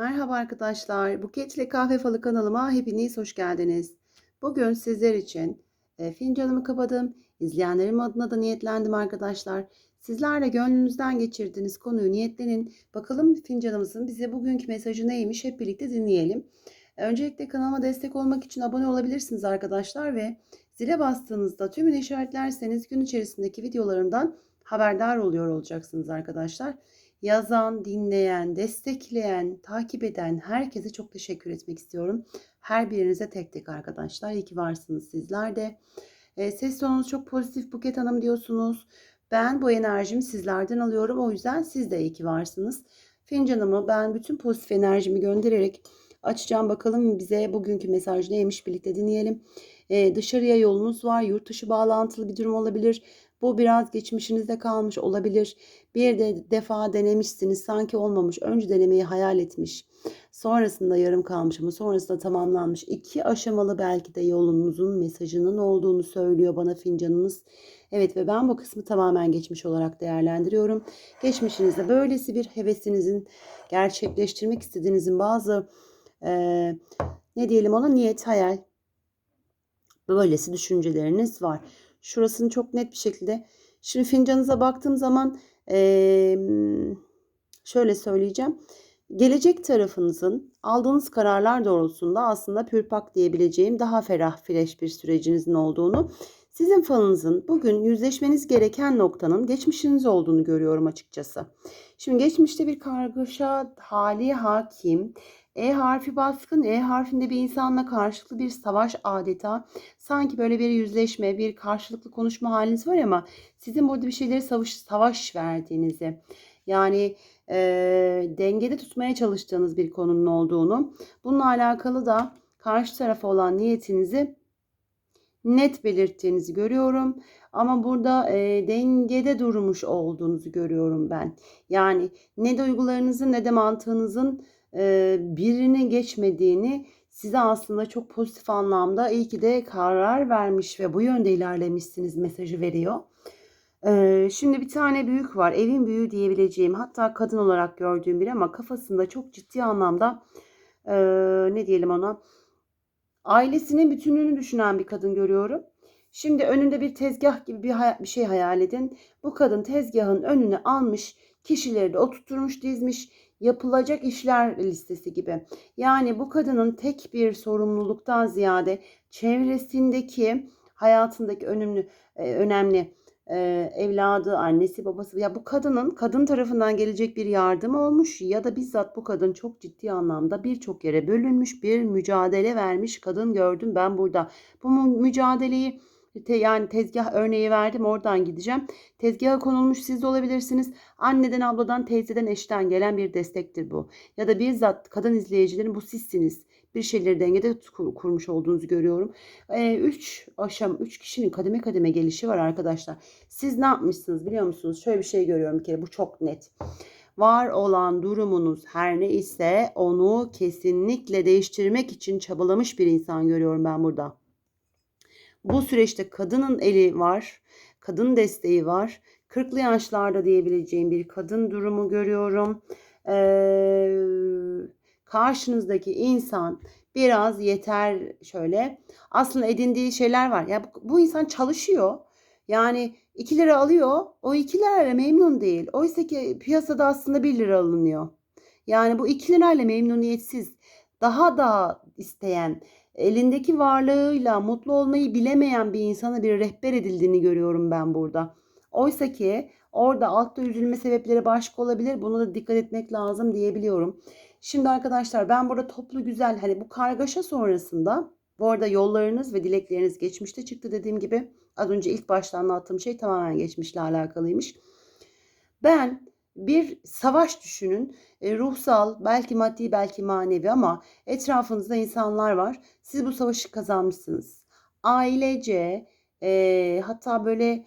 Merhaba arkadaşlar. Buket ile Kahve Falı kanalıma hepiniz hoş geldiniz. Bugün sizler için e, fincanımı kapadım. İzleyenlerim adına da niyetlendim arkadaşlar. Sizler de gönlünüzden geçirdiğiniz konuyu niyetlenin. Bakalım fincanımızın bize bugünkü mesajı neymiş hep birlikte dinleyelim. Öncelikle kanalıma destek olmak için abone olabilirsiniz arkadaşlar ve zile bastığınızda tümünü işaretlerseniz gün içerisindeki videolarımdan haberdar oluyor olacaksınız arkadaşlar yazan, dinleyen, destekleyen, takip eden herkese çok teşekkür etmek istiyorum. Her birinize tek tek arkadaşlar. İyi ki varsınız sizler de. E, ses tonunuz çok pozitif Buket Hanım diyorsunuz. Ben bu enerjimi sizlerden alıyorum. O yüzden siz de iyi ki varsınız. Fincanımı ben bütün pozitif enerjimi göndererek açacağım. Bakalım bize bugünkü mesaj neymiş birlikte dinleyelim. E, dışarıya yolunuz var. Yurt dışı bağlantılı bir durum olabilir. Bu biraz geçmişinizde kalmış olabilir. Bir de defa denemişsiniz sanki olmamış. Önce denemeyi hayal etmiş. Sonrasında yarım kalmış ama sonrasında tamamlanmış. İki aşamalı belki de yolunuzun mesajının olduğunu söylüyor bana fincanınız. Evet ve ben bu kısmı tamamen geçmiş olarak değerlendiriyorum. Geçmişinizde böylesi bir hevesinizin gerçekleştirmek istediğinizin bazı e, ne diyelim ona niyet hayal böylesi düşünceleriniz var. Şurasını çok net bir şekilde. Şimdi fincanınıza baktığım zaman şöyle söyleyeceğim. Gelecek tarafınızın aldığınız kararlar doğrultusunda aslında pürpak diyebileceğim daha ferah fresh bir sürecinizin olduğunu sizin falınızın bugün yüzleşmeniz gereken noktanın geçmişiniz olduğunu görüyorum açıkçası. Şimdi geçmişte bir kargaşa hali hakim. E harfi baskın. E harfinde bir insanla karşılıklı bir savaş adeta. Sanki böyle bir yüzleşme, bir karşılıklı konuşma haliniz var ama sizin burada bir şeyleri savaş, savaş verdiğinizi yani e, dengede tutmaya çalıştığınız bir konunun olduğunu bununla alakalı da karşı tarafa olan niyetinizi net belirttiğinizi görüyorum. Ama burada e, dengede durmuş olduğunuzu görüyorum ben. Yani ne duygularınızın ne de mantığınızın e, birini geçmediğini size aslında çok pozitif anlamda iyi ki de karar vermiş ve bu yönde ilerlemişsiniz mesajı veriyor. E, şimdi bir tane büyük var. Evin büyüğü diyebileceğim hatta kadın olarak gördüğüm biri ama kafasında çok ciddi anlamda e, ne diyelim ona ailesinin bütünlüğünü düşünen bir kadın görüyorum. Şimdi önünde bir tezgah gibi bir, bir şey hayal edin. Bu kadın tezgahın önüne almış, kişileri de oturtmuş, dizmiş yapılacak işler listesi gibi. Yani bu kadının tek bir sorumluluktan ziyade çevresindeki hayatındaki önemli e, önemli e, evladı, annesi, babası ya bu kadının kadın tarafından gelecek bir yardım olmuş ya da bizzat bu kadın çok ciddi anlamda birçok yere bölünmüş bir mücadele vermiş kadın gördüm ben burada. Bu mücadeleyi te, yani tezgah örneği verdim oradan gideceğim. Tezgaha konulmuş siz de olabilirsiniz. Anneden, abladan, teyzeden, eşten gelen bir destektir bu. Ya da bizzat kadın izleyicilerin bu sizsiniz. Bir şeyleri dengede kur, kurmuş olduğunuzu görüyorum. Ee, üç aşam, üç kişinin kademe kademe gelişi var arkadaşlar. Siz ne yapmışsınız biliyor musunuz? Şöyle bir şey görüyorum bir kere bu çok net var olan durumunuz her ne ise onu kesinlikle değiştirmek için çabalamış bir insan görüyorum ben burada. Bu süreçte kadının eli var, kadın desteği var. 40'lı yaşlarda diyebileceğim bir kadın durumu görüyorum. Ee, karşınızdaki insan biraz yeter şöyle. Aslında edindiği şeyler var. Ya bu, bu insan çalışıyor. Yani 2 lira alıyor. O 2 lirayla memnun değil. Oysa ki piyasada aslında 1 lira alınıyor. Yani bu 2 lirayla memnuniyetsiz. Daha da isteyen, elindeki varlığıyla mutlu olmayı bilemeyen bir insana bir rehber edildiğini görüyorum ben burada. Oysa ki orada altta üzülme sebepleri başka olabilir. Buna da dikkat etmek lazım diyebiliyorum. Şimdi arkadaşlar ben burada toplu güzel hani bu kargaşa sonrasında bu arada yollarınız ve dilekleriniz geçmişte çıktı dediğim gibi az önce ilk başta anlattığım şey tamamen geçmişle alakalıymış. Ben bir savaş düşünün. E, ruhsal, belki maddi, belki manevi ama etrafınızda insanlar var. Siz bu savaşı kazanmışsınız. Ailece, e, hatta böyle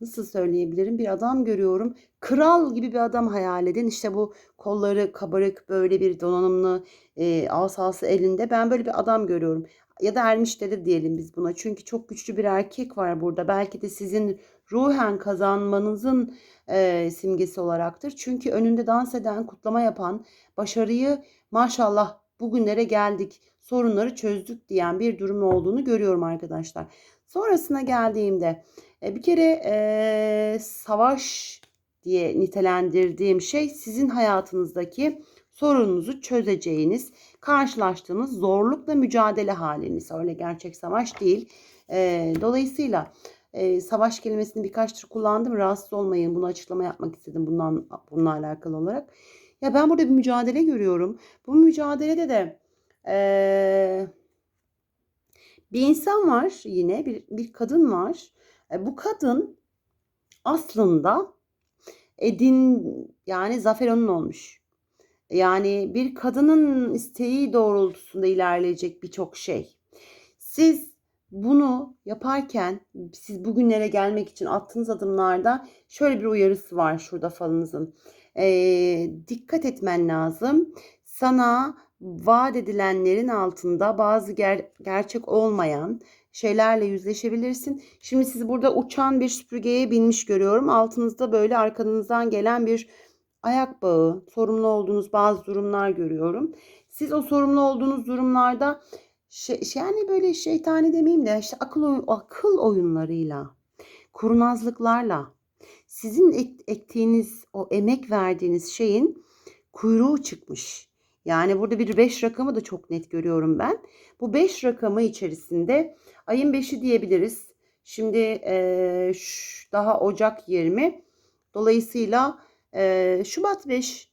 nasıl söyleyebilirim bir adam görüyorum. Kral gibi bir adam hayal edin. İşte bu kolları kabarık böyle bir donanımlı e, asası elinde. Ben böyle bir adam görüyorum. Ya da ermiştedir diyelim biz buna. Çünkü çok güçlü bir erkek var burada. Belki de sizin ruhen kazanmanızın e, simgesi olaraktır. Çünkü önünde dans eden, kutlama yapan, başarıyı maşallah bugünlere geldik, sorunları çözdük diyen bir durum olduğunu görüyorum arkadaşlar. Sonrasına geldiğimde e, bir kere e, savaş diye nitelendirdiğim şey sizin hayatınızdaki sorununuzu çözeceğiniz, karşılaştığınız zorlukla mücadele haliniz. Öyle gerçek savaş değil. E, dolayısıyla e, savaş kelimesini birkaç tür kullandım. Rahatsız olmayın. Bunu açıklama yapmak istedim bundan bununla alakalı olarak. Ya ben burada bir mücadele görüyorum. Bu mücadelede de e, bir insan var yine bir, bir kadın var. E, bu kadın aslında edin yani zafer onun olmuş. Yani bir kadının isteği doğrultusunda ilerleyecek birçok şey. Siz bunu yaparken siz bugünlere gelmek için attığınız adımlarda şöyle bir uyarısı var şurada falınızın. Ee, dikkat etmen lazım. Sana vaat edilenlerin altında bazı ger- gerçek olmayan şeylerle yüzleşebilirsin. Şimdi sizi burada uçan bir süpürgeye binmiş görüyorum. Altınızda böyle arkanızdan gelen bir ayak bağı, sorumlu olduğunuz bazı durumlar görüyorum. Siz o sorumlu olduğunuz durumlarda şey, şey yani böyle şeytani demeyeyim de işte akıl oyun, akıl oyunlarıyla, kurnazlıklarla sizin ek, ektiğiniz o emek verdiğiniz şeyin kuyruğu çıkmış. Yani burada bir 5 rakamı da çok net görüyorum ben. Bu 5 rakamı içerisinde ayın 5'i diyebiliriz. Şimdi e, daha Ocak 20. Dolayısıyla e, Şubat 5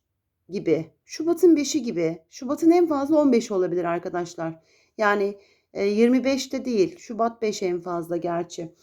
gibi, Şubat'ın 5'i gibi, Şubat'ın en fazla 15 olabilir arkadaşlar. Yani e, 25'te değil, Şubat 5 en fazla gerçi.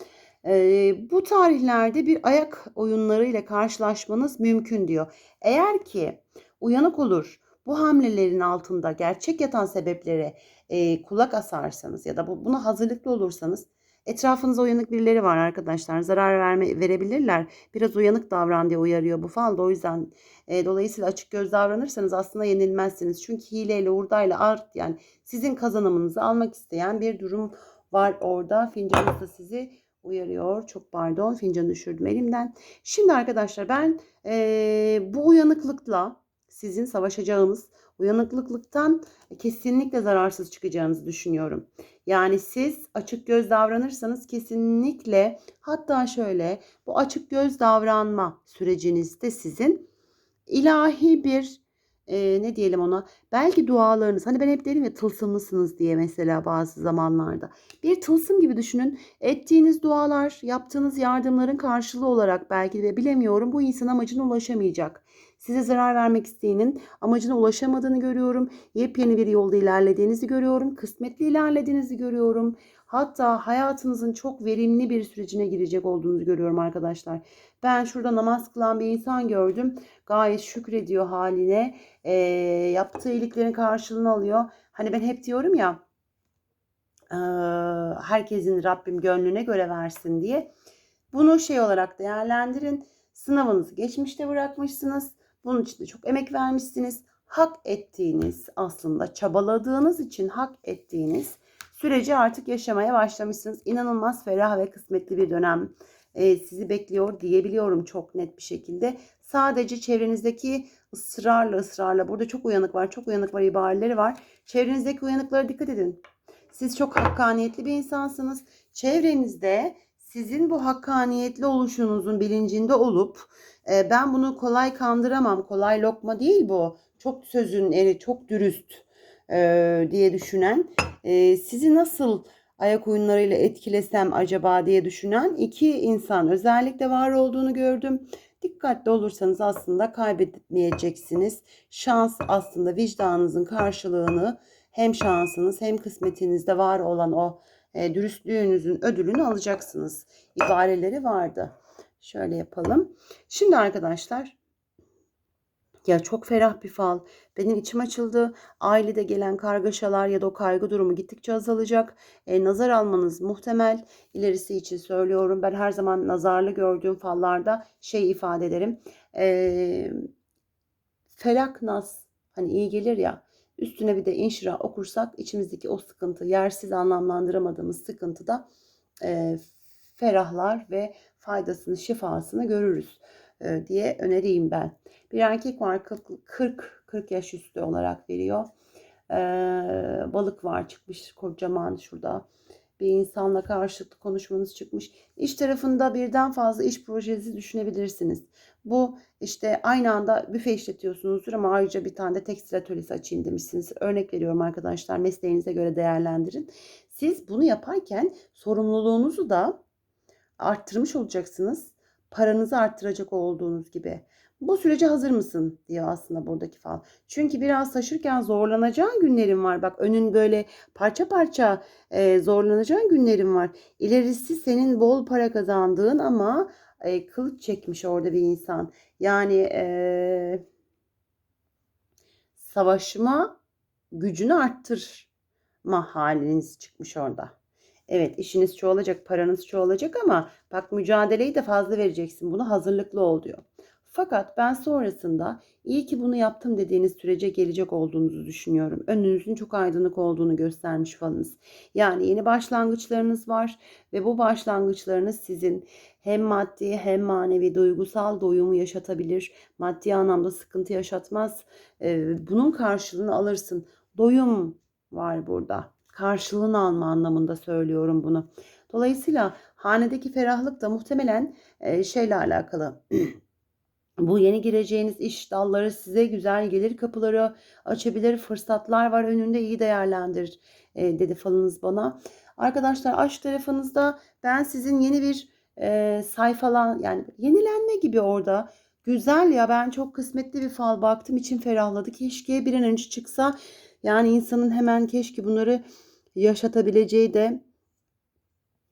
E, bu tarihlerde bir ayak oyunlarıyla karşılaşmanız mümkün diyor. Eğer ki uyanık olur, bu hamlelerin altında gerçek yatan sebeplere e, kulak asarsanız ya da bu, buna hazırlıklı olursanız etrafınızda uyanık birileri var arkadaşlar. Zarar verme verebilirler. Biraz uyanık davran diye uyarıyor bu fal da o yüzden e, dolayısıyla açık göz davranırsanız aslında yenilmezsiniz. Çünkü hileyle hurdayla art yani sizin kazanımınızı almak isteyen bir durum var orada. Fincanınız da sizi uyarıyor. Çok pardon fincanı düşürdüm elimden. Şimdi arkadaşlar ben e, bu uyanıklıkla sizin savaşacağınız uyanıklıktan kesinlikle zararsız çıkacağınızı düşünüyorum. Yani siz açık göz davranırsanız kesinlikle hatta şöyle bu açık göz davranma sürecinizde sizin ilahi bir e, ne diyelim ona belki dualarınız hani ben hep derim ya tılsımlısınız diye mesela bazı zamanlarda bir tılsım gibi düşünün ettiğiniz dualar yaptığınız yardımların karşılığı olarak belki de bilemiyorum bu insan amacına ulaşamayacak size zarar vermek isteyenin amacına ulaşamadığını görüyorum. Yepyeni bir yolda ilerlediğinizi görüyorum. Kısmetli ilerlediğinizi görüyorum. Hatta hayatınızın çok verimli bir sürecine girecek olduğunuzu görüyorum arkadaşlar. Ben şurada namaz kılan bir insan gördüm. Gayet şükrediyor haline. E, yaptığı iyiliklerin karşılığını alıyor. Hani ben hep diyorum ya e, herkesin Rabbim gönlüne göre versin diye. Bunu şey olarak değerlendirin. Sınavınızı geçmişte bırakmışsınız. Bunun için de çok emek vermişsiniz. Hak ettiğiniz aslında çabaladığınız için hak ettiğiniz süreci artık yaşamaya başlamışsınız. İnanılmaz ferah ve kısmetli bir dönem e, sizi bekliyor diyebiliyorum çok net bir şekilde. Sadece çevrenizdeki ısrarla ısrarla burada çok uyanık var, çok uyanık var ibareleri var. Çevrenizdeki uyanıklara dikkat edin. Siz çok hakkaniyetli bir insansınız. Çevrenizde sizin bu hakkaniyetli oluşunuzun bilincinde olup e, ben bunu kolay kandıramam, kolay lokma değil bu. Çok sözün eri, çok dürüst e, diye düşünen, e, sizi nasıl ayak oyunlarıyla etkilesem acaba diye düşünen iki insan özellikle var olduğunu gördüm. Dikkatli olursanız aslında kaybetmeyeceksiniz. Şans aslında vicdanınızın karşılığını hem şansınız hem kısmetinizde var olan o e, dürüstlüğünüzün ödülünü alacaksınız. İbareleri vardı. Şöyle yapalım. Şimdi arkadaşlar ya çok ferah bir fal. Benim içim açıldı. Ailede gelen kargaşalar ya da o kaygı durumu gittikçe azalacak. E, nazar almanız muhtemel. İlerisi için söylüyorum. Ben her zaman nazarlı gördüğüm fallarda şey ifade ederim. E, felak nas hani iyi gelir ya. Üstüne bir de inşira okursak içimizdeki o sıkıntı, yersiz anlamlandıramadığımız sıkıntı da e, ferahlar ve faydasını, şifasını görürüz e, diye önereyim ben. Bir erkek var 40 40 yaş üstü olarak veriyor. Ee, balık var çıkmış kocaman şurada. Bir insanla karşılıklı konuşmanız çıkmış. İş tarafında birden fazla iş projesi düşünebilirsiniz. Bu işte aynı anda büfe işletiyorsunuzdur ama ayrıca bir tane de tekstil atölyesi açayım demişsiniz. Örnek veriyorum arkadaşlar mesleğinize göre değerlendirin. Siz bunu yaparken sorumluluğunuzu da arttırmış olacaksınız. Paranızı arttıracak olduğunuz gibi. Bu sürece hazır mısın diyor aslında buradaki fal. Çünkü biraz taşırken zorlanacağın günlerin var. Bak önün böyle parça parça e, zorlanacağın günlerin var. İlerisi senin bol para kazandığın ama e, kılıç çekmiş orada bir insan. Yani e, savaşma gücünü arttırma haliniz çıkmış orada. Evet işiniz çoğalacak, paranız çoğalacak ama bak mücadeleyi de fazla vereceksin. Buna hazırlıklı ol diyor. Fakat ben sonrasında iyi ki bunu yaptım dediğiniz sürece gelecek olduğunuzu düşünüyorum. Önünüzün çok aydınlık olduğunu göstermiş falınız. Yani yeni başlangıçlarınız var ve bu başlangıçlarınız sizin hem maddi hem manevi duygusal doyumu yaşatabilir. Maddi anlamda sıkıntı yaşatmaz. Ee, bunun karşılığını alırsın. Doyum var burada. Karşılığını alma anlamında söylüyorum bunu. Dolayısıyla hanedeki ferahlık da muhtemelen e, şeyle alakalı. Bu yeni gireceğiniz iş dalları size güzel gelir kapıları açabilir. Fırsatlar var önünde iyi değerlendir e, dedi falınız bana. Arkadaşlar aşk tarafınızda ben sizin yeni bir e, sayfalan yani yenilenme gibi orada. Güzel ya ben çok kısmetli bir fal baktım için ferahladı. Keşke bir an önce çıksa yani insanın hemen keşke bunları yaşatabileceği de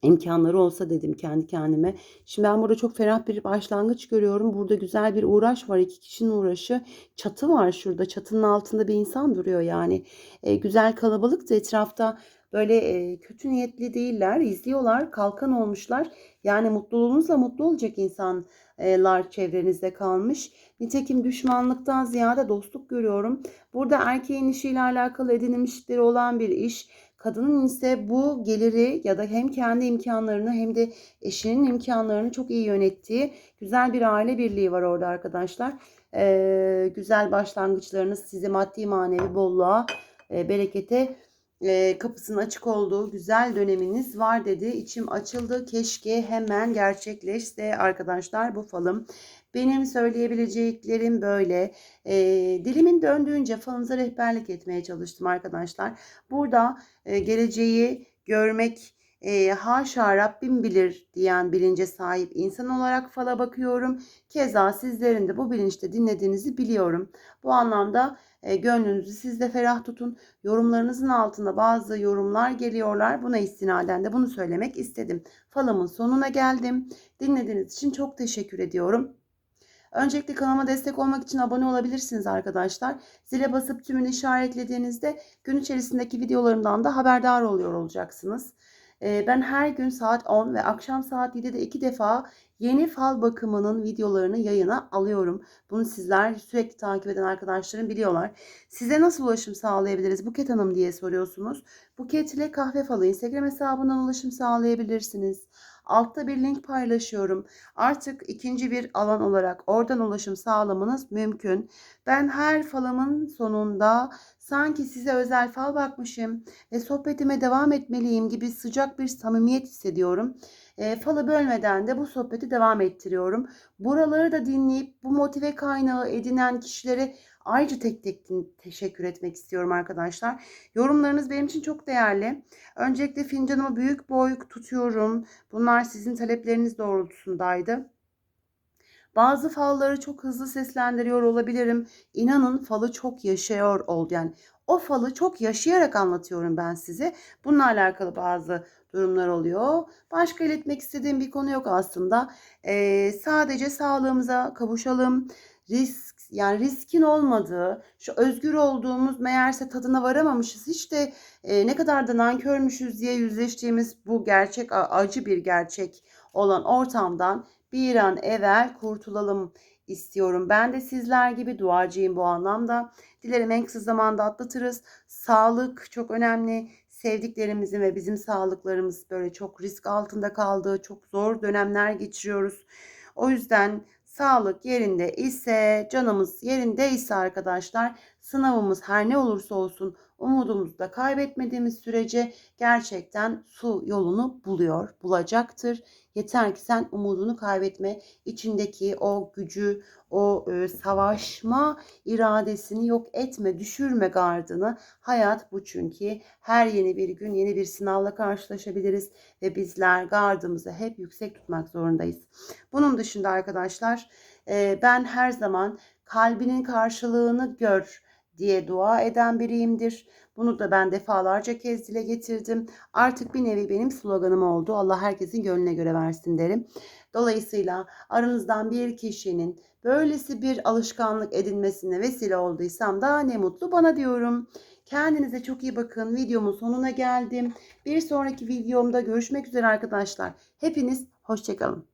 imkanları olsa dedim kendi kendime. Şimdi ben burada çok ferah bir başlangıç görüyorum. Burada güzel bir uğraş var. iki kişinin uğraşı. Çatı var şurada. Çatının altında bir insan duruyor yani. E, güzel kalabalık da etrafta böyle e, kötü niyetli değiller. izliyorlar. Kalkan olmuşlar. Yani mutluluğunuzla mutlu olacak insanlar çevrenizde kalmış. Nitekim düşmanlıktan ziyade dostluk görüyorum. Burada erkeğin işiyle alakalı edinilmişleri olan bir iş Kadının ise bu geliri ya da hem kendi imkanlarını hem de eşinin imkanlarını çok iyi yönettiği güzel bir aile birliği var orada arkadaşlar. Ee, güzel başlangıçlarınız sizi maddi manevi bolluğa, e, berekete e, kapısının açık olduğu güzel döneminiz var dedi. İçim açıldı. Keşke hemen gerçekleşse arkadaşlar bu falım. Benim söyleyebileceklerim böyle. E, dilimin döndüğünce falınıza rehberlik etmeye çalıştım arkadaşlar. Burada e, geleceği görmek e, haşa Rabbim bilir diyen bilince sahip insan olarak fala bakıyorum. Keza sizlerin de bu bilinçte dinlediğinizi biliyorum. Bu anlamda e, gönlünüzü siz de ferah tutun. Yorumlarınızın altında bazı yorumlar geliyorlar. Buna istinaden de bunu söylemek istedim. Falımın sonuna geldim. Dinlediğiniz için çok teşekkür ediyorum. Öncelikle kanalıma destek olmak için abone olabilirsiniz arkadaşlar. Zile basıp tümünü işaretlediğinizde gün içerisindeki videolarımdan da haberdar oluyor olacaksınız. Ben her gün saat 10 ve akşam saat 7'de iki defa yeni fal bakımının videolarını yayına alıyorum. Bunu sizler sürekli takip eden arkadaşlarım biliyorlar. Size nasıl ulaşım sağlayabiliriz Buket Hanım diye soruyorsunuz. Buket ile kahve falı Instagram hesabından ulaşım sağlayabilirsiniz. Altta bir link paylaşıyorum. Artık ikinci bir alan olarak oradan ulaşım sağlamanız mümkün. Ben her falımın sonunda sanki size özel fal bakmışım ve sohbetime devam etmeliyim gibi sıcak bir samimiyet hissediyorum. E, falı bölmeden de bu sohbeti devam ettiriyorum. Buraları da dinleyip bu motive kaynağı edinen kişilere Ayrıca tek tek teşekkür etmek istiyorum arkadaşlar. Yorumlarınız benim için çok değerli. Öncelikle fincanımı büyük boy tutuyorum. Bunlar sizin talepleriniz doğrultusundaydı. Bazı falları çok hızlı seslendiriyor olabilirim. İnanın falı çok yaşıyor oldu. Yani o falı çok yaşayarak anlatıyorum ben size. Bununla alakalı bazı durumlar oluyor. Başka iletmek istediğim bir konu yok aslında. Ee, sadece sağlığımıza kavuşalım risk yani riskin olmadığı, şu özgür olduğumuz meğerse tadına varamamışız. Hiç de e, ne kadar da nankörmüşüz diye yüzleştiğimiz bu gerçek acı bir gerçek olan ortamdan bir an evvel kurtulalım istiyorum. Ben de sizler gibi duacıyım bu anlamda. Dilerim en kısa zamanda atlatırız. Sağlık çok önemli. sevdiklerimizin ve bizim sağlıklarımız böyle çok risk altında kaldığı çok zor dönemler geçiriyoruz. O yüzden sağlık yerinde ise canımız yerinde ise arkadaşlar sınavımız her ne olursa olsun umudumuzu da kaybetmediğimiz sürece gerçekten su yolunu buluyor, bulacaktır. Yeter ki sen umudunu kaybetme, içindeki o gücü, o e, savaşma iradesini yok etme, düşürme gardını. Hayat bu çünkü. Her yeni bir gün yeni bir sınavla karşılaşabiliriz ve bizler gardımızı hep yüksek tutmak zorundayız. Bunun dışında arkadaşlar e, ben her zaman kalbinin karşılığını gör diye dua eden biriyimdir. Bunu da ben defalarca kez dile getirdim. Artık bir nevi benim sloganım oldu. Allah herkesin gönlüne göre versin derim. Dolayısıyla aranızdan bir kişinin böylesi bir alışkanlık edinmesine vesile olduysam da ne mutlu bana diyorum. Kendinize çok iyi bakın. Videomun sonuna geldim. Bir sonraki videomda görüşmek üzere arkadaşlar. Hepiniz hoşçakalın.